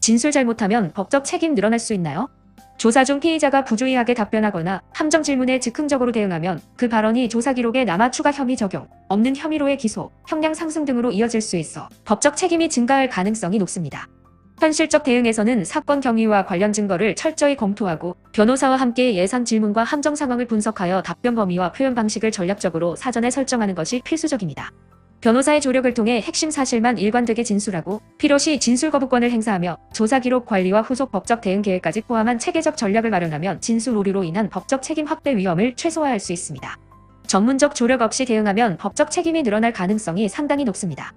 진술 잘못하면 법적 책임 늘어날 수 있나요? 조사 중 피의자가 부주의하게 답변하거나 함정 질문에 즉흥적으로 대응하면 그 발언이 조사 기록에 남아 추가 혐의 적용, 없는 혐의로의 기소, 형량 상승 등으로 이어질 수 있어 법적 책임이 증가할 가능성이 높습니다. 현실적 대응에서는 사건 경위와 관련 증거를 철저히 검토하고 변호사와 함께 예상 질문과 함정 상황을 분석하여 답변 범위와 표현 방식을 전략적으로 사전에 설정하는 것이 필수적입니다. 변호사의 조력을 통해 핵심 사실만 일관되게 진술하고 필요시 진술 거부권을 행사하며 조사 기록 관리와 후속 법적 대응 계획까지 포함한 체계적 전략을 마련하면 진술 오류로 인한 법적 책임 확대 위험을 최소화할 수 있습니다. 전문적 조력 없이 대응하면 법적 책임이 늘어날 가능성이 상당히 높습니다.